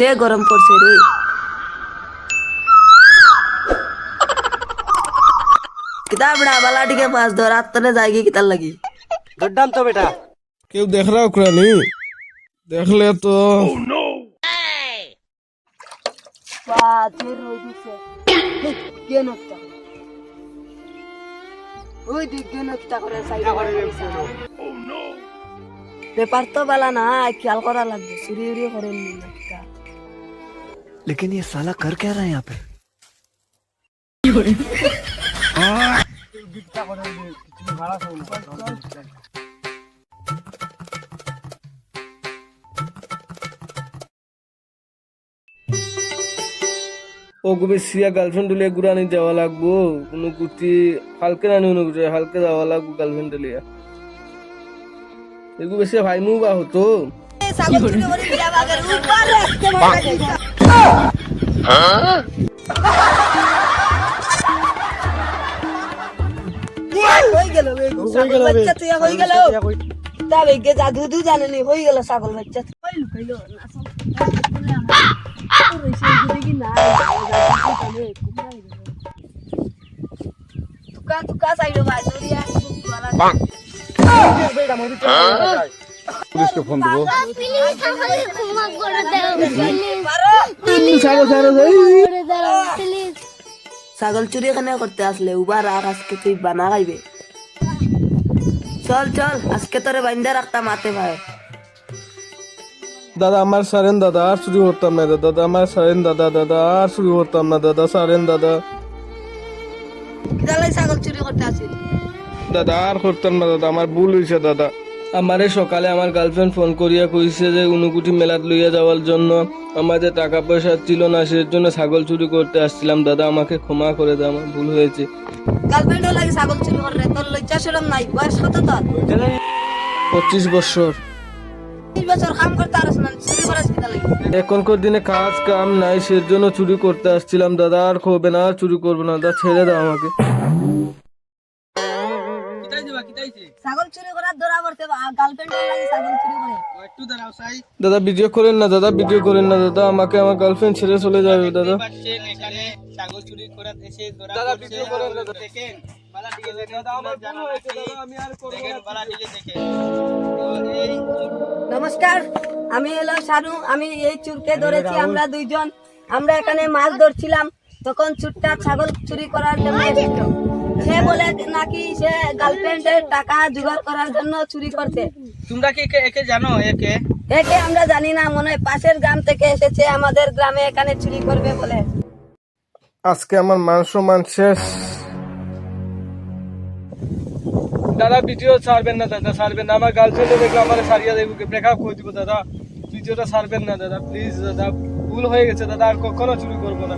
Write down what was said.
যে গরম পড়ছে রে। কিতাব না বালাটিকে মাছ ধর আত্মনে যায়গি কিতার লাগি। দুর্দান্ত তো বেটা। কেউ দেখ রা ওকরা দেখলে তো ব্যাপার তো বেলা না খেয়াল করা লাগবে চুরি উড়ি করেন নি। लेकिन ये साला कर क्या रहा है यहाँ पे ও গুবে সিয়া গার্লফ্রেন্ড লিয়ে গুড়ানি যাওয়া লাগবো কোনো গুটি হালকে রানি কোনো গুটি হালকে যাওয়া লাগবো গার্লফ্রেন্ড লিয়ে এগু বেশি ভাই মু বা হতো জাদু জানেনি হয়ে গেল। ছাগল বাচ্চা তুকা তুকা সাইডো বাজুরিয়া পুলিশকে ফোন দেবো। প্লিজ আমাকে ক্ষমা করে দাও প্লিজ ছাগল চুরি এখানে করতে আসলে উবার আর আজকে তুই বানা খাইবে। চল চল আজকে তোরে বাইন্দা রাখতাম মাতে ভাই দাদা আমার সারেন দাদা আর চুরি করতাম না দাদা। আমার সারেন দাদা দাদা আর চুরি করতাম না দাদা সারেন দাদা। ছাগল চুরি করতে আসিল দাদা আর করতাম না দাদা আমার ভুল হয়েছে দাদা। আমারে সকালে আমার গার্লফ্রেন্ড ফোন করিয়া কইছে যে উনুকুটি মেলাত লইয়া যাওয়ার জন্য। আমাদের টাকা পয়সা ছিল না সেই জন্য ছাগল চুরি করতে আসছিলাম। দাদা আমাকে ক্ষমা করে দাও আমার ভুল হয়েছে। গার্লফ্রেন্ড লাগে ছাগল চুরি করে তোর লজ্জা সরম নাই বয়স কত তোর? পঁচিশ বছর। বছর কাম করতে আরস না চুরি করাস কিতা লাগে এখনকার দিনে কাজ কাম নাই সেই জন্য চুরি করতে আসছিলাম। দাদা আর হবে না আর চুরি করব না। দাদা ছেড়ে দাও আমাকে। ছাগল চুরি করার ধরা পড়তে গার্লফ্রেন্ড ছাগল চুরি করে। দাদা ভিডিও করেন না দাদা ভিডিও করেন না দাদা আমাকে আমার গার্লফ্রেন্ড ছেড়ে চলে যাবে দাদা। দাদা ভিডিও করেন না নমস্কার আমি হলো সারু আমি এই চুরকে ধরেছি আমরা দুইজন। আমরা এখানে মাছ ধরছিলাম তখন চুরটা ছাগল চুরি করার জন্য এসেছিল সে বলে নাকি সে গার্লফ্রেন্ডের টাকা জোগাড় করার জন্য চুরি করতে তোমরা কি একে একে জানো একে? একে আমরা জানি না মনে হয় পাশের গ্রাম থেকে এসেছে আমাদের গ্রামে এখানে চুরি করবে বলে। আজকে আমার মান সম্মান শেষ। দাদা ভিডিও ছাড়বেন না দাদা ছাড়বেন না। আমার গার্লফ্রেন্ডে দেখলে আমার সারিয়া দেবো ব্রেকআপ করে দিব দাদা। ভিডিওটা ছাড়বেন না দাদা প্লিজ দাদা। ভুল হয়ে গেছে দাদা আর কখনো চুরি করব না।